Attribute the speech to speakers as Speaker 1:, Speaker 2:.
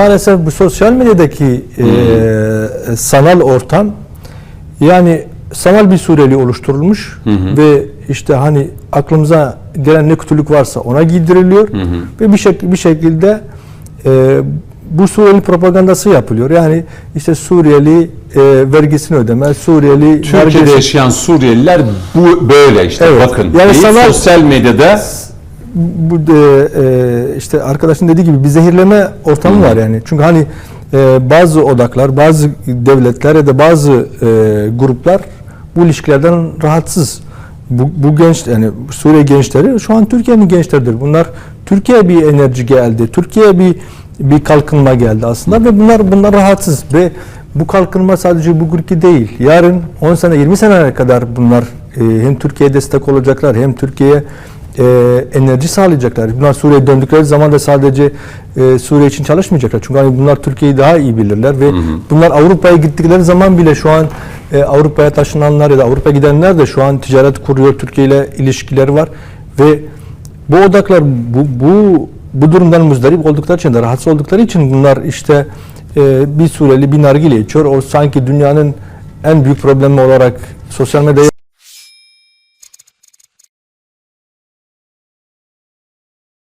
Speaker 1: Maalesef bu sosyal medyadaki e, sanal ortam yani sanal bir Suriyeli oluşturulmuş ve işte hani aklımıza gelen ne kötülük varsa ona giydiriliyor ve bir şek bir şekilde e, bu Suriyeli propagandası yapılıyor. Yani işte Suriyeli e, vergisini ödemez, Suriyeli
Speaker 2: Türkiye'de
Speaker 1: vergi-
Speaker 2: yaşayan Suriyeliler bu böyle işte
Speaker 1: Evet.
Speaker 2: bakın.
Speaker 1: Yani sanal-
Speaker 2: sosyal medyada
Speaker 1: bu de, e, işte arkadaşın dediği gibi bir zehirleme ortamı var yani. Çünkü hani e, bazı odaklar, bazı devletler ya da bazı e, gruplar bu ilişkilerden rahatsız. Bu, bu genç yani Suriye gençleri şu an Türkiye'nin gençleridir. Bunlar Türkiye bir enerji geldi. Türkiye bir bir kalkınma geldi aslında ve bunlar bunlar rahatsız ve bu kalkınma sadece bugünkü değil. Yarın 10 sene 20 sene kadar bunlar e, hem Türkiye'ye destek olacaklar hem Türkiye'ye e, enerji sağlayacaklar. Bunlar Suriye'ye döndükleri zaman da sadece e, Suriye için çalışmayacaklar. Çünkü hani bunlar Türkiye'yi daha iyi bilirler ve bunlar Avrupa'ya gittikleri zaman bile şu an e, Avrupa'ya taşınanlar ya da Avrupa'ya gidenler de şu an ticaret kuruyor. Türkiye ile ilişkileri var ve bu odaklar bu bu bu durumdan muzdarip oldukları için de rahatsız oldukları için bunlar işte e, bir Suriyeli bir nargile içiyor. O sanki dünyanın en büyük problemi olarak sosyal medyaya